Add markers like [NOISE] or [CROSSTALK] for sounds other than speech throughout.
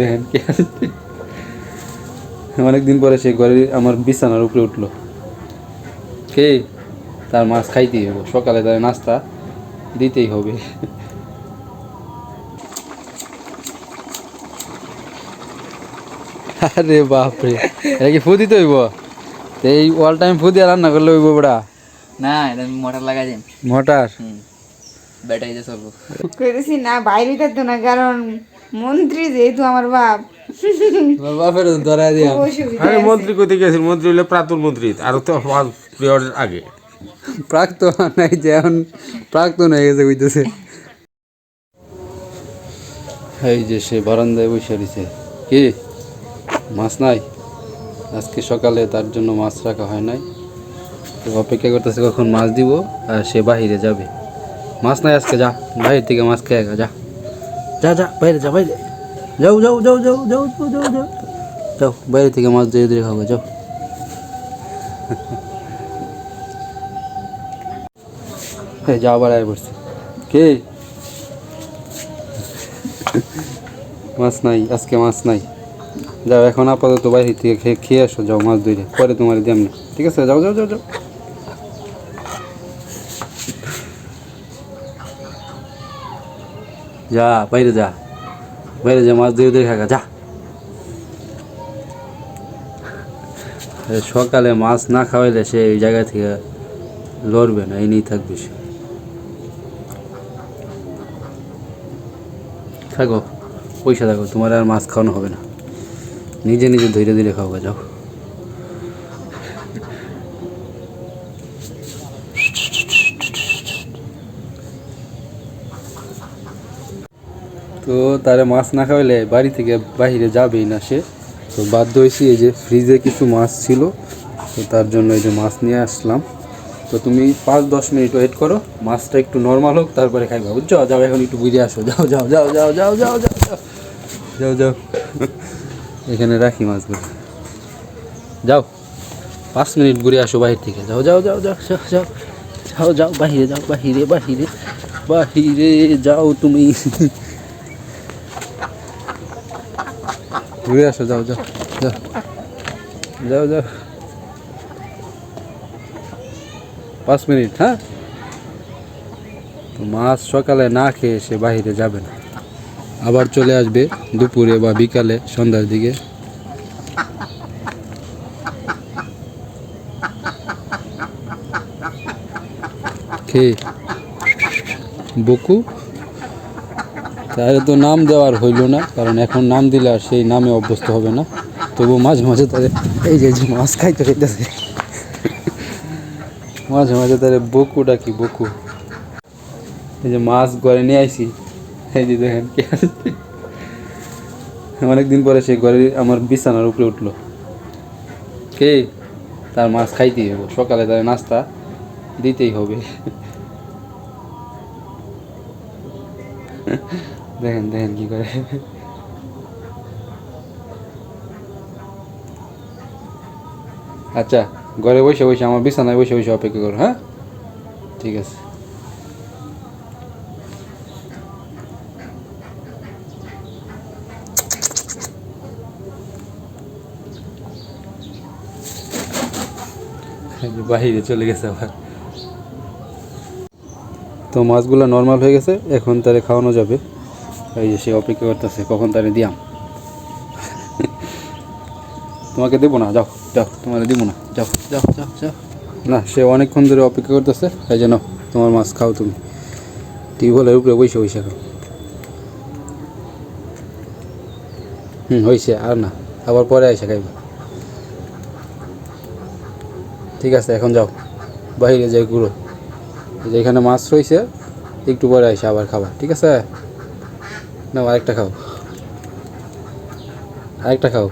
দেখেন কে আসছে অনেকদিন পরে সে ঘরে আমার বিছানার উপরে উঠল। কে? তার মাছ খাইতেই হবে সকালে তার নাস্তা দিতেই হবে। আরে বাপরে এটা কি ফু দিতে হইব? এই অল টাইম ফুদি দিয়ে রান্না করলে হইব বড়া। না এটা মোটর লাগাই দিন মোটার? হুম ব্যাটারি দিয়ে চলবো। করেছি না বাইরে থাকতো না কারণ মন্ত্রী যেহেতু আমার বাপ। বাপের ধরা দিয়া। আরে মন্ত্রী কোথায় গেছিল মন্ত্রী হলে প্রাক্তন মন্ত্রী। আর তো পিরিয়ডের আগে। প্রাক্তন নাই যে এখন প্রাক্তন হয়ে গেছে কইতেছে। এই যে সে বারান্দায় বসে রয়েছে কি? মাছ নাই? আজকে সকালে তার জন্য মাছ রাখা হয় নাই। তো অপেক্ষা করতেছে কখন মাছ দিব আর সে বাহিরে যাবে। মাছ নাই আজকে যা। বাইরে থেকে মাছ খেয়ে যা। যা যা, বাইরে যা, বাইরে। যাও যাও যাও যাও যাও যাও যাও যাও। যাও, বাইরে থেকে মাছ দিয়ে দিয়ে খাব, যাও। [LAUGHS] এই যাও আবার আয় পড়ছে। কে? [LAUGHS] মাছ নাই, আজকে মাছ নাই। যাও, এখন আপাতত বাইরে থেকে খেয়ে খেয়ে আসো, যাও, মাছ ধরে। পরে তোমার দিয়াম না। ঠিক আছে? যাও যাও যাও যাও। যা, বাইরে যা। বাইরে যা, মাছ ধরে ধরে খাগা যা। সকালে মাছ না খাওয়াইলে সে এই জায়গা থেকে লড়বে না, এই নিয়েই থাকবে সে। থাকো, পয়সা থাকো, তোমার আর মাছ খাওয়ানো হবে না। নিজে নিজে ধীরে ধীরে খাওয়া যাও। তো তারে মাছ না খাওয়াইলে বাড়ি থেকে বাইরে যাবেই না সে তো বাধ্য হয়েছি এই যে ফ্রিজে কিছু মাছ ছিল তো তার জন্য এই যে মাছ নিয়ে আসলাম তো তুমি পাঁচ দশ মিনিট ওয়েট করো মাছটা একটু নর্মাল হোক তারপরে খাইবা বুঝছ যাও এখন একটু বুঝে আসো যাও যাও যাও যাও যাও যাও যাও যাও যাও যাও এখানে রাখি মাছগুলো যাও পাঁচ মিনিট ঘুরে আসো বাহির থেকে যাও যাও যাও যাও যাও যাও যাও যাও বাহিরে যাও বাহিরে বাহিরে বাহিরে যাও তুমি ঘুরে আসো, যাও যাও যাও। যাও যাও। পাঁচ মিনিট হ্যাঁ? মাছ সকালে না খেয়ে সে বাহিরে যাবে না। আবার চলে আসবে দুপুরে বা বিকালে সন্ধ্যার দিকে। খেয়ে। বকু? তাহলে তো নাম দেওয়ার হইল না, কারণ এখন নাম দিলে আর সেই নামে অভ্যস্ত হবে না। তবু মাঝে মাঝে তাদের এই যে মাছ খাইতে খাইতেছে মাঝে মাঝে তাদের বকু ডাকি বকু? এই যে মাছ ঘরে নিয়ে আইছি। এই যে দেখেন কে অনেকদিন পরে সে ঘরে আমার বিছানার উপরে উঠল। কে? তার মাছ খাইতেই হবে। সকালে তার নাস্তা দিতেই হবে। দেখেন দেখেন কি করে। আচ্ছা ঘরে বসে বসে, আমার বিছানায় বসে বসে অপেক্ষা করো হ্যাঁ? ঠিক আছে। বাহিরে চলে গেছে আবার। তো মাছগুলো নর্মাল হয়ে গেছে, এখন তারে খাওয়ানো যাবে। এই যে সে অপেক্ষা করতেছে, কখন তারে দিয়াম? তোমাকে দেবো না, যাও যাও, তোমার দিব না, যাও যাও যাও যাও। না, সে অনেকক্ষণ ধরে অপেক্ষা করতেছে, এই জন্য তোমার মাছ খাও তুমি। টিউবওয়েলের উপরে বসে বসে খাও। হুম হয়েছে আর না, আবার পরে এসে খাইবা। ঠিক আছে, এখন যাও, বাইরে যাই ঘুরো। যেখানে মাছ রয়েছে একটু পরে এসে আবার খাবার ঠিক আছে? না আরেকটা খাও। আরেকটা খাও।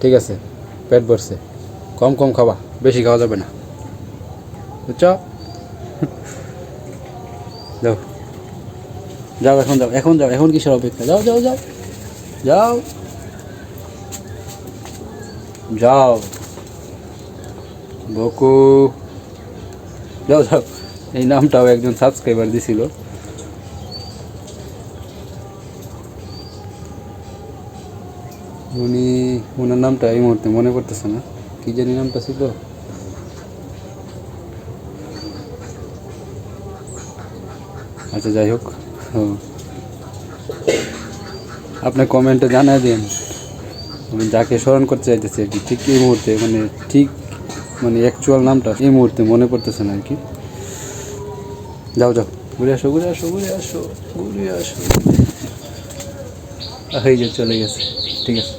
ঠিক আছে, পেট ভরছে। কম কম খাবা, বেশি খাওয়া যাবে না। বুঝছ? যাও। যাও, এখন যাও এখন যাও, এখন কিসের অপেক্ষা? যাও যাও যাও। যাও। যাও। বকু। যাও যাও। এই নামটাও একজন সাবস্ক্রাইবার দিছিল। উনি, ওনার নামটা এই মুহূর্তে মনে পড়তেছে না। কি জানি নামটা ছিল? আচ্ছা যাই হোক। আপনি কমেন্টে জানাই দিন। আমি যাকে স্মরণ করতে চাইতেছি আর কি, ঠিক এই মুহূর্তে মানে ঠিক মানে অ্যাকচুয়াল নামটা এই মুহূর্তে মনে পড়তেছে না আর কি। যাও যাও। ঘুরে আসো ঘুরে আসো ঘুরে আসো ঘুরে আসো। এই যে চলে গেছে, ঠিক আছে?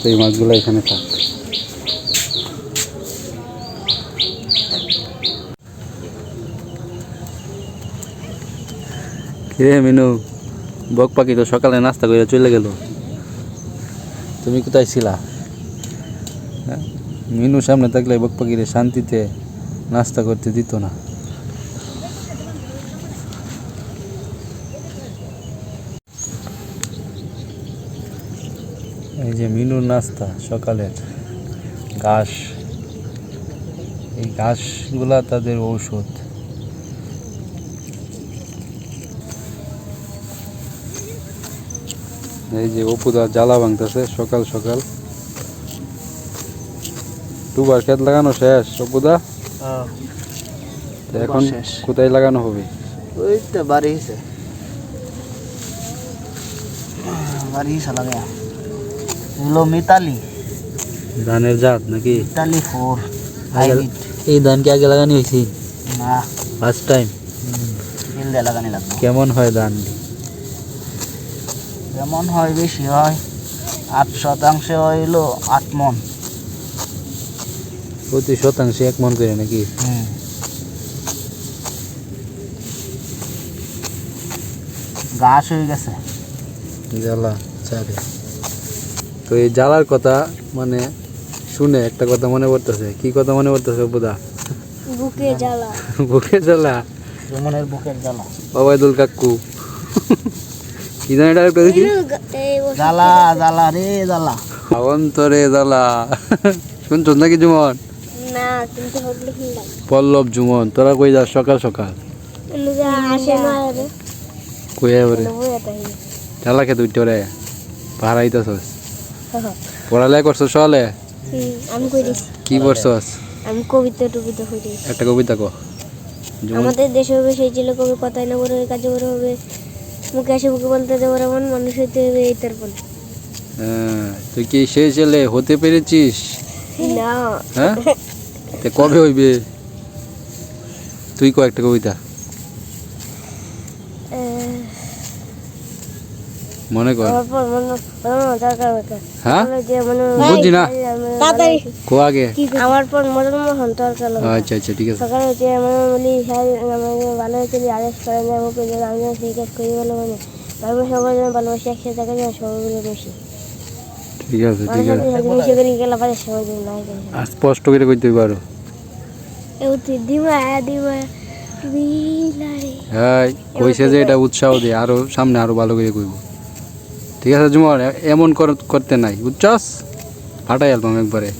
তো এই মাছগুলো এখানে থাক। কিরে মিনু? বক পাখি তো সকালে নাস্তা করে চলে গেল। তুমি কোথায় ছিলা? হ্যাঁ? মিনু সামনে থাকলে বক পাখিরে শান্তিতে নাস্তা করতে দিত না। এই যে মিনুর নাস্তা সকালের ঘাস এই ঘাসগুলা তাদের ঔষধ। এই যে অপুদা জ্বালা ভাঙতেছে সকাল সকাল। দুবার খেত লাগানো শেষ অপুদা? এখন কোথায় লাগানো হবে? ওই তো বাড়ি হিসে বাড়ি হিসে লাগে এগুলো মিতালি। ধানের জাত নাকি? মিতালি ফোর এই ধান কি আগে লাগানো হয়েছে? না। ফার্স্ট টাইম বিল দিয়ে লাগানি লাগবে। কেমন হয় ধান? যেমন হয় বেশি হয়? আট শতাংশে হইল আট মন। প্রতি শতাংশে এক মন করে নাকি? গাছ হয়ে গেছে। জ্বালা চারে তো এই জ্বালার কথা মানে শুনে একটা কথা মনে পড়তেছে। কি কথা মনে পড়তেছে বুদা বুকে জ্বালা। [LAUGHS] বুকে জ্বালা? বুকের জ্বালা। কাকু। কি জানি এটা একটা দেখি। জ্বালা জ্বালা রে জ্বালা। অন্তরে জ্বালা। [LAUGHS] শুনছ নাকি জুমন? না কিন্তু পল্লব জুমন তোরা কই যাস সকাল সকাল? যা আসে না রে কই বইয়া খেতে উঠতে রে পাহারাইতেছস পড়ালেখা করছ সকালে? আমি কই কি করছস আমি কবিতা টবিতা কই একটা কবিতা কো। আমাদের দেশে হবে সেই ছিল কবি কথাই না বলে কাজে বড় হবে। মুখে আসে মুখে বলতে দেবো এমন মানুষ হইতে হবে এই তার বলে হ্যাঁ, তুই কি সেই ছেলে হতে পেরেছিস? না। হ্যাঁ? তে কবে হইবে? তুই কো একটা কবিতা। মনে কর। আমার পর মনে মনে দরকার বেকার হ্যাঁ মনে না। কো আগে। আমার পর মদন মোহন দরকার আচ্ছা আচ্ছা ঠিক আছে। সকালে বলি আমাকে ভালো করে মুখে যে আমি সেই করি বলে মানে। তারপর সবাই যেন ভালোবাসি একসাথে থাকা যায় সবাই মিলে মিশি ঠিক আছে ঠিক আছে। মিশে করি গেলে পারে সবাই যেন নাই আর স্পষ্ট করে কইতে হইব আরও। এউতি দিমা দিমা বিলারে হ্যাঁ কইছে যে এটা উৎসাহ দে আরও সামনে আরও ভালো করে কইব। ঠিক আছে জুমন এ- এমন কর- করতে নাই বুঝছস? ফাটাই অ্যালবাম একবারে।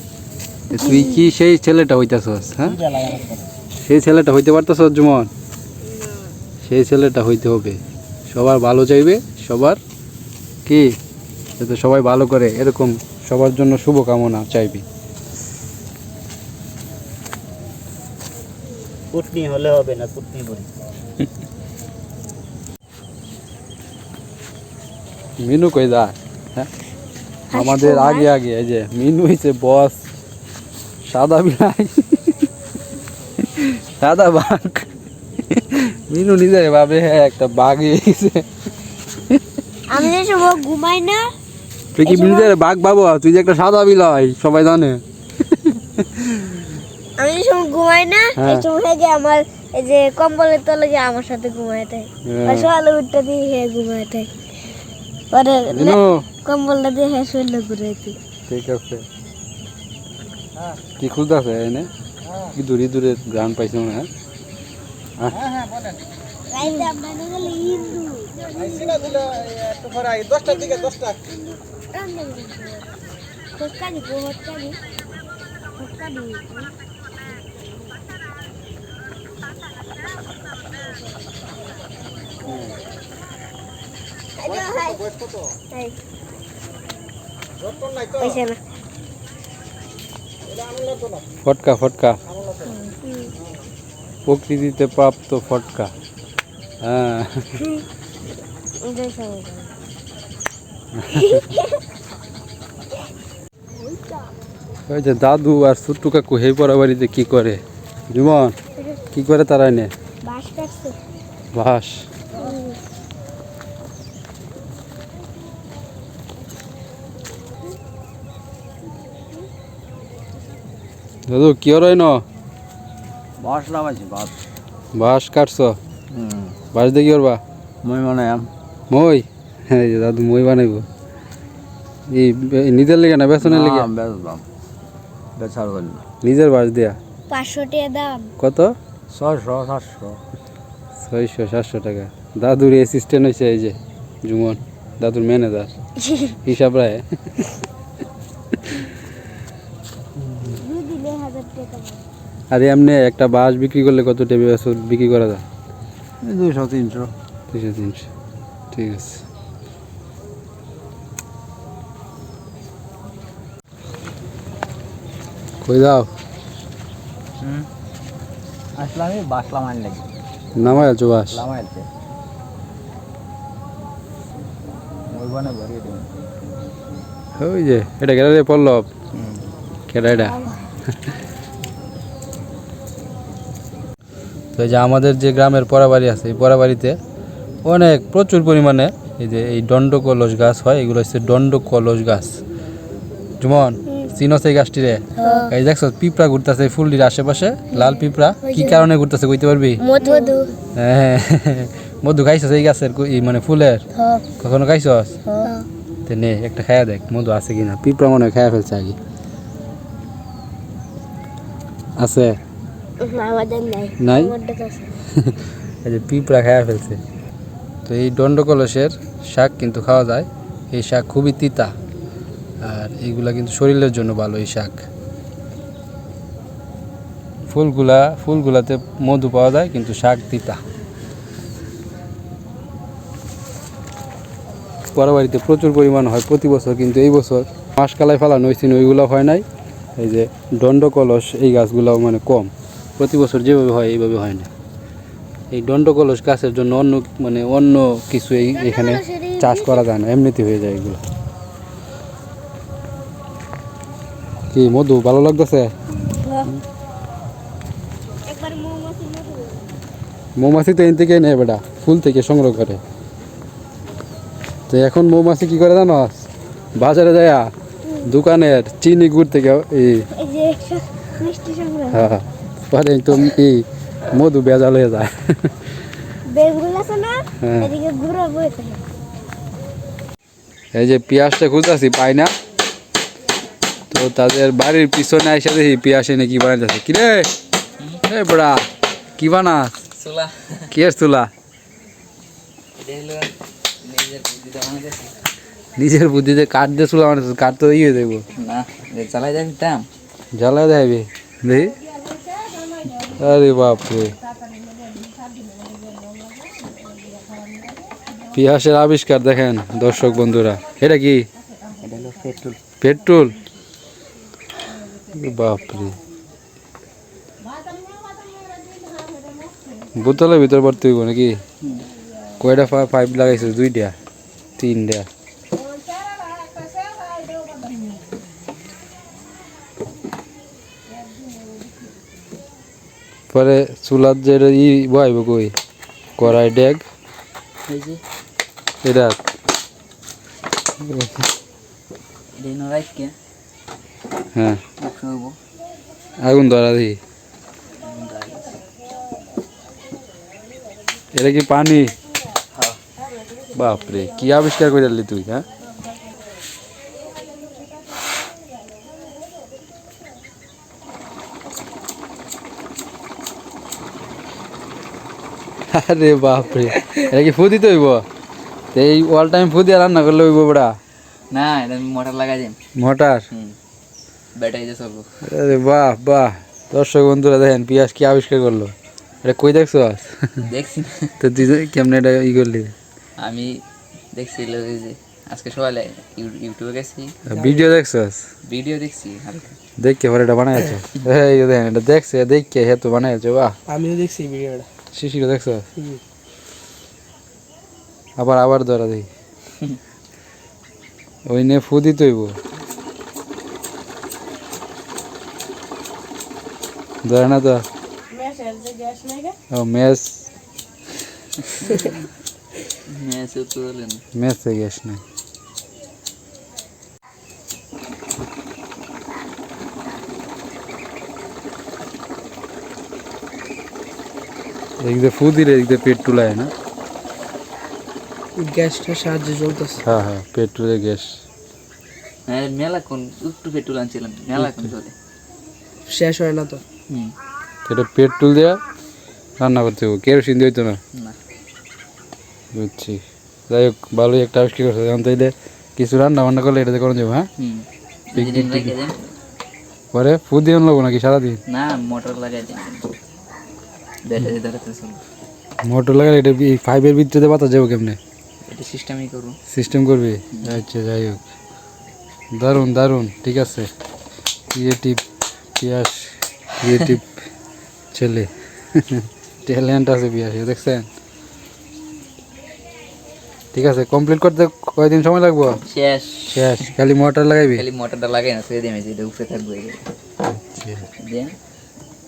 তুই কি সেই ছেলেটা হইতাছস হ্যাঁ? সেই ছেলেটা হইতে পারতেছস জুমন সেই ছেলেটা হইতে হবে। সবার ভালো চাইবে সবার কি? যাতে সবাই ভালো করে এরকম সবার জন্য শুভকামনা চাইবি। হলে হবে না বলি। [LAUGHS] মিনু কই যা হ্যাঁ? আমাদের আগে আগে এই যে মিনু হইছে বস সাদা বিলাই সাদা বাঘ। মিনু নিজে ভাবে হ্যাঁ একটা বাঘ হয়ে গেছে। আমি সময় ঘুমাই না তুই কি নিজের বাঘ বাবু? তুই যে একটা সাদা বিলাই সবাই জানে। আমি সময় ঘুমাই না হ্যাঁ। এই সময় যে আমার এই যে কম্বলের তলে আমার সাথে ঘুমায় থাকে। হ্যাঁ। সকালে উঠতে দিয়ে হ্যাঁ পরে কম্বলটা দিয়ে হ্যাঁ শরীরে ঘুরাইতে ঠিক আছে। কি খুঁজতেছে এনে? কি দূরে দূরে গ্রান পাইছে মনে হয়? রাইতে আপনাদের গেলে দশটার দিকে দশটা। ফটকা ফটকা। প্রকৃতিতে প্রাপ্ত ফটকা। হ্যাঁ। ওই যে দাদু আর ছোট্টু কাকু হেই পড়া বাড়িতে কি করে? জুমন কি করে তারা এনে? বাস দাদু কি হয় ন বাস লাগাইছি বাস। বাস কাটছ? বাস দিয়ে কি করবা? মই মানে মই? এই যে দাদু মই বানাইব। এই নিজের লেগে না বেসনের লেগে? বেচার জন্য। নিজের বাস দিয়া? পাঁচশো টাকা দাম। কত? ছয়শো সাতশো। ছয়শো সাতশো টাকা। দাদুর অ্যাসিস্ট্যান্ট হয়েছে এই যে জুমন। দাদুর ম্যানেজার [LAUGHS] হিসাব রায় দুই দিলে হাজার টাকা আর এমনি একটা বাস বিক্রি করলে কত টেবিল বিক্রি করা যায়? দুইশো তিনশো। তিনশো তিনশো। ঠিক আছে। কই যাও? আসলাম এই বাস লামাইন লাগি। নামাই আছো বাস? লামাইতে মই বানে ভরিয়ে দিন ওই যে এটা কেটে রে পল্লব কেটা এটা? তো এই যে আমাদের যে গ্রামের পরাবাড়ি আছে এই পরাবাড়িতে অনেক প্রচুর পরিমাণে এই যে এই দণ্ড কলস গাছ হয় এগুলো হচ্ছে দণ্ড কলস গাছ। জুমন চিনস এই গাছটিরে এই দেখছ পিঁপড়া ঘুরতেছে ফুলটির আশেপাশে লাল পিঁপড়া? কি কারণে ঘুরতেছে কইতে পারবি? হ্যাঁ মধু খাইছস এই গাছের মানে ফুলের? হ্যাঁ। কখনো খাইছস? হ্যাঁ। নে একটা খায়া দেখ মধু আছে কিনা। পিঁপড়া মনে হয় খায়া ফেলছে আগে। আছে। নাই। [LAUGHS] এই যে পিঁপড়া খায়া ফেলছে। তো এই দণ্ডকলসের শাক কিন্তু খাওয়া যায়। এই শাক খুবই তিতা। আর এইগুলা কিন্তু শরীরের জন্য ভালো এই শাক। ফুলগুলা ফুলগুলাতে মধু পাওয়া যায় কিন্তু শাক তিতা। পরবাড়িতে প্রচুর পরিমাণ হয়। প্রতি বছর কিন্তু এই বছর মাসকালায় ফেলানো হয়েছিল ওইগুলো হয় নাই। এই যে দণ্ডকলস এই গাছগুলো মানে কম। প্রতি বছর যেভাবে হয় এইভাবে হয় না। এই দণ্ডকলস গাছের জন্য অন্য মানে অন্য কিছু এই এখানে চাষ করা যায় না এমনিতে হয়ে যায় এগুলো। কি মধু ভালো লাগতেছে? মৌমাছি তো এন থেকে নেয় বেটা? ফুল থেকে সংগ্রহ করে। তো এখন মৌমাছি কি করে জানো? বাজারে যায় দোকানের চিনি গুড় থেকে এই হ্যাঁ। পরে তো কি মধু বেজাল হয়ে যায়। হ্যাঁ। এই যে পেঁয়াজটা খুঁজতেছি পাই না। তো তাদের বাড়ির পিছনে এসে দেখি পেঁয়াজ এনে কি বানাইতেছে। কি রে? এ বড়া কি বানাস? চুলা। কি এর তুলা নিজের বুদ্ধিতে কাঠ দিয়ে চুলা বানাইছিস কাঠ তো ইয়ে দেবো। না চালাই যাবি দাম জ্বালা দেবে দেখি আরে বাপরে। পিয়াসের আবিষ্কার দেখেন দর্শক বন্ধুরা। এটা কি? পেট্রোল। বাপরে। বোতলের ভিতর ভর্তি হইব নাকি? কয়টা পাইপ লাগাইছে? দুইটা? তিনটা? পরে চুলার যে ই বহাইব কই? কড়াই ডেগ? এটা হ্যাঁ। আগুন ধরা দিই এটা কি পানি? হ্যাঁ। বাপরে কি আবিষ্কার করে দিলি তুই হ্যাঁ? আরে বাপরে। এটা কি ফু দিতে হইব? তো এই অল টাইম ফু দিয়ে রান্না করলে হইব বড়া? না এটা মোটর লাগাই দিন মোটার? হুম ব্যাটারি দিয়ে চলবো। আরে বাহ বাহ। দর্শক বন্ধুরা দেখেন পিয়াস কি আবিষ্কার করল? এটা কই দেখছ আজ? দেখছি [LAUGHS] তো তুই যে কেমনে এটা ই করলি? আমি দেখছিল ওই যে আজকে সকালে ইউ- ইউটিউবে গেছি। ভিডিও দেখছস ভিডিও দেখছি হালকা। দেখকে পরে এটা বানাইছো এই দেখেন এটা দেখছে দেখকে হে তো বানাইছো বাহ। আমিও দেখছি ভিডিওটা। শিশির দেখছ? আবার আবার ধরা দেখি ওই নিয়ে ফু দিতে ধরে না তো? ও মেস ম্যাচও তোলেন মেসে গ্যাস নেই। একদম ফু দিলে একদম পেট টুলায় না? গ্যাসটা সাহায্যে চলতেছে। হ্যাঁ হ্যাঁ পেট্রোলে গ্যাস। হ্যাঁ মেলা কোন একটু পেট্রোল আনছিলাম মেলা কোন চলে। শেষ হয় না তো। হুম। এটা পেট্রোল দেওয়া রান্না করতে হবে কেরোসিন দিয়ে হইতো না। বুঝছি। যাই হোক ভালোই একটা আবিষ্কার করছে। এখন তাইলে কিছু রান্না বান্না করলে এটাতে করা যাবে হ্যাঁ? পরে ফু দিয়ে নেব নাকি সারাদিন? না মোটর লাগাই দেন। ব্যাটারি মোটর লাগালে এটা ফাইভের ভিতরে বাতা যাব কেমনে? এটা সিস্টেমই করব। সিস্টেম করবি? আচ্ছা যাই হোক। দারুণ দারুণ ঠিক আছে। ক্রিয়েটিভ পিয়াস ক্রিয়েটিভ ছেলে। ট্যালেন্ট আছে পিয়াস দেখছেন? ঠিক আছে কমপ্লিট করতে কয়দিন সময় লাগবো? শেষ। শেষ খালি মোটর লাগাইবি খালি মোটরটা লাগাই না ফেলে দিয়ে এটা উপরে থাকবে এই যে। দিয়ে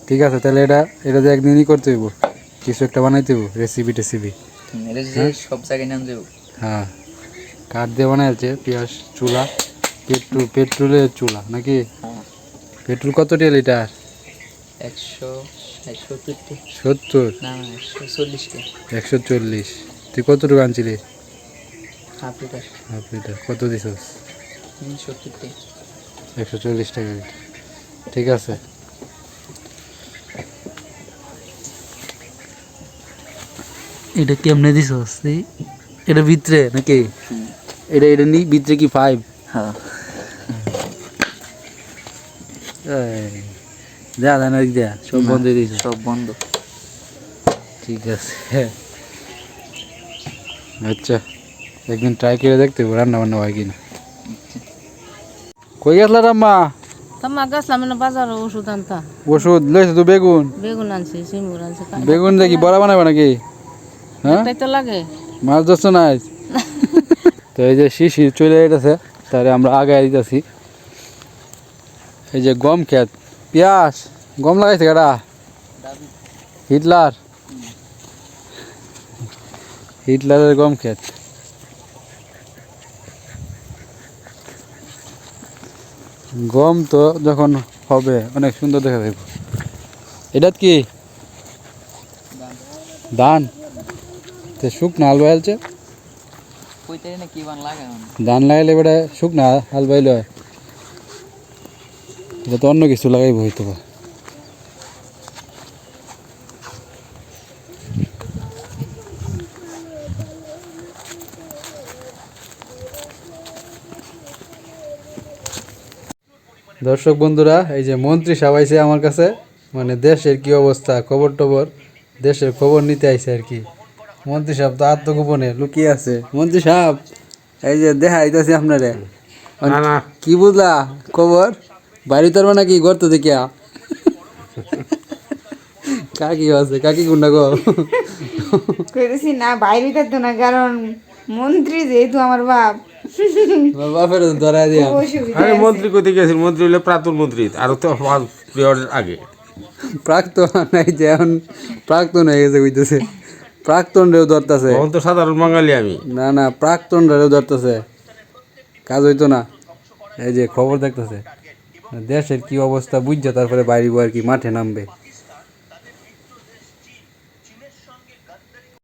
ঠিক আছে তাহলে এটা এটা তো একদিনই করতে হইব। কিছু একটা বানাইতে হইব রেসিপি টেসিপি। হুম, সব জায়গায় নাম দেবো। হ্যাঁ। কাঠ দিয়ে বানাইছে পেঁয়াজ চুলা পেট্রোল পেট্রোলের চুলা নাকি? হ্যাঁ। পেট্রোল কত টিয়া লিটার? একশো সত্তর? একশো চল্লিশ। তুই কতটুকু আনছিলি? Half litre. Half litre. কত দিছস? একশো চল্লিশ টাকা ঠিক আছে। এটা কেমনে দিছস তুই এটা ভিতরে নাকি? এটা এটা নি ভিতরে কি ফাইভ হ্যাঁ। দেয়া দেয় না দেয়া সব বন্ধ হয়ে দিয়েছে সব বন্ধ। ঠিক আছে। আচ্ছা একদিন ট্রাই করে দেখতে হবে রান্না বান্না হয় কিনা। কই গেছলা রাম্মা? তোমা গেছিলাম না বাজারে ওষুধ আনতা। ওষুধ লইছে তো বেগুন? বেগুন আনছি সিমুর আনছি। বেগুন দেখি বড়া বানাবে নাকি? হ্যাঁ? তাই তো লাগে। মাছ ধরছ না [LAUGHS] তো এই যে শিশি চলে যেতেছে তাহলে আমরা আগে দিতেছি। এই যে গম ক্ষেত পেঁয়াজ গম লাগাইছে কেডা হিটলার। হিটলারের গম ক্ষেত। গম তো যখন হবে অনেক সুন্দর দেখা যাবে এটা কি? ধান। না কি বান লাগে ধান লাগাইলে এবারে শুকনা হাল বাইলে হয় এটা তো অন্য কিছু লাগাইব হয়তো বা দর্শক বন্ধুরা এই যে মন্ত্রী সাবাইছে আমার কাছে মানে দেশের কি অবস্থা খবর টবর দেশের খবর নিতে আইছে আর কি মন্ত্রী সাহেব তো আত্মগোপনে লুকিয়ে আছে। মন্ত্রী সাহেব এই যে দেখা আইতাছি আপনারে। না না। কি বুঝলা খবর? বাড়ি তোর নাকি গর্ত দেখিয়া? কাকি আছে কাকি গুন্ডা গো। কইতেছি না বাইরে তো না কারণ মন্ত্রী যেহেতু আমার বাপ। বাপের ধরাই দিয়া। আরে মন্ত্রী কোথায় গেছিল? মন্ত্রী হলে প্রাতুর মন্ত্রী আরও তো পিরিয়ডের আগে। প্রাক্তন নাই যে এখন প্রাক্তন হয়ে গেছে কইতেছে। প্রাক্তন রেও ধরতেছে। তখন তো সাধারণ বাঙালি আমি। না না প্রাক্তন রেও ধরতেছে। কাজ হইতো না। এই যে খবর দেখতেছে। দেশের কি অবস্থা বুঝছে? তারপরে বাইরে আর কি মাঠে নামবে।